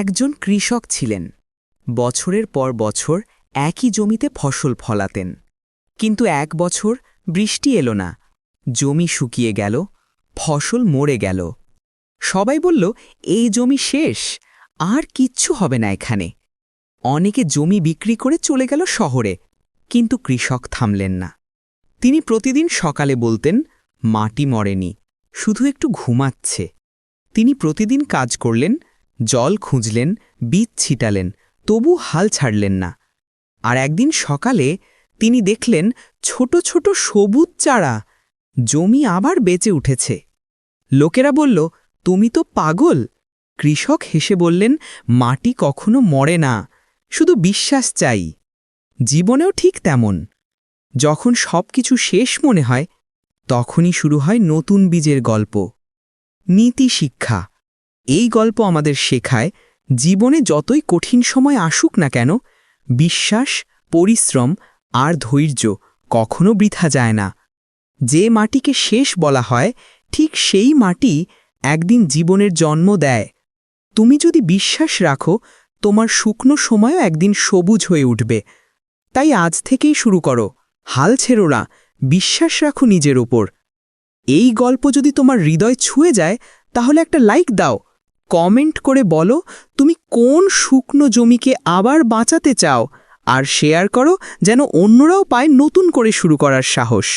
একজন কৃষক ছিলেন। বছরের পর বছর একই জমিতে ফসল ফলাতেন। কিন্তু এক বছর বৃষ্টি এলো না। জমি শুকিয়ে গেল, ফসল মরে গেল। সবাই বলল, এই জমি শেষ, আর কিচ্ছু হবে না এখানে। অনেকে জমি বিক্রি করে চলে গেল শহরে, কিন্তু কৃষক থামলেন না। তিনি প্রতিদিন সকালে বলতেন, মাটি মরেনি, শুধু একটু ঘুমাচ্ছে। তিনি প্রতিদিন কাজ করলেন জল খুঁজলেন, বীজ ছিটালেন, তবু হাল ছাড়লেন না। আর একদিন সকালে তিনি দেখলেন ছোট ছোট সবুজ চারা, জমি আবার বেঁচে উঠেছে। লোকেরা বলল, তুমি তো পাগল? কৃষক হেসে বললেন, মাটি কখনো মরে না, শুধু বিশ্বাস চাই। জীবনেও ঠিক তেমন। যখন সবকিছু শেষ মনে হয়, তখনই শুরু হয় নতুন বীজের গল্প। নীতি শিক্ষা। এই গল্প আমাদের শেখায়, জীবনে যতই কঠিন সময় আসুক না কেন, বিশ্বাস, পরিশ্রম আর ধৈর্য কখনো বৃথা যায় না। যে মাটিকে শেষ বলা হয়, ঠিক সেই মাটি একদিন জীবনের জন্ম দেয়। তুমি যদি বিশ্বাস রাখো, তোমার শুকনো সময়ও একদিন সবুজ হয়ে উঠবে। তাই আজ থেকেই শুরু করো। হাল ছেড়ো না, বিশ্বাস রাখো নিজের ওপর। এই গল্প যদি তোমার হৃদয় ছুঁয়ে যায়, তাহলে একটা লাইক দাও। কমেন্ট করে বলো তুমি কোন শুকনো জমিকে আবার বাঁচাতে চাও, আর শেয়ার করো যেন অন্যরাও পায় নতুন করে শুরু করার সাহস।